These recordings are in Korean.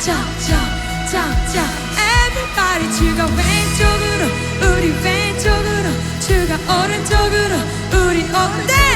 점점점점 Everybody 가 왼쪽으로 우리 왼쪽으로 가 오른쪽으로 우리 오른데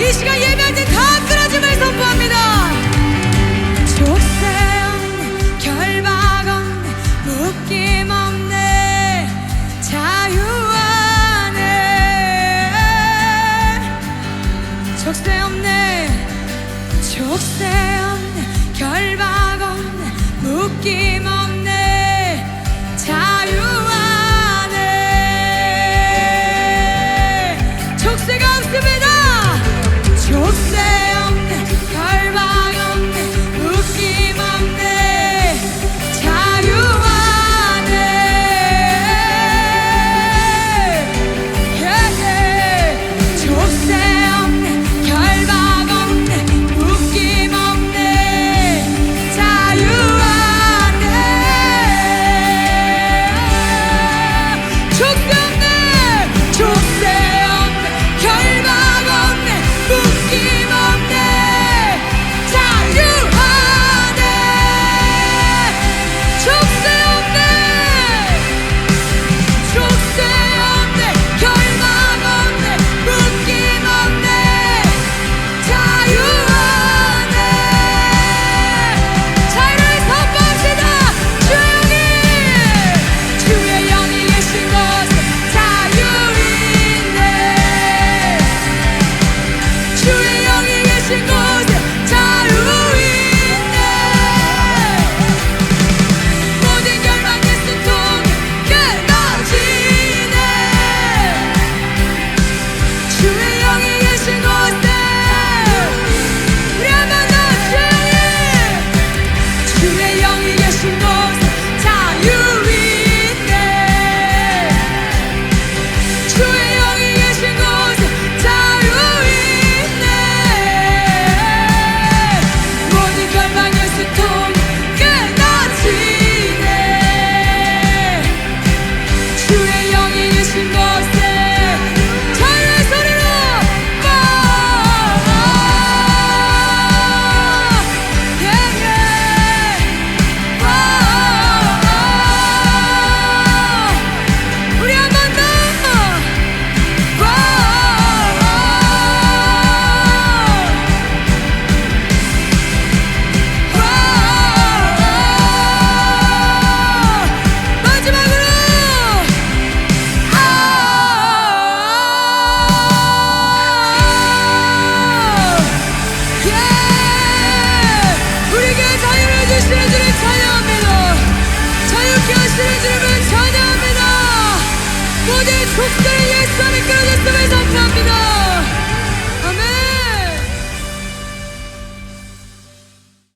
이 시간 예배할 때 다 끊어짐을 선포합니다. 족쇄 결박은 묶임 없네. 자유 안에 족쇄 없네. 족쇄 없네 결박은 묶임 없네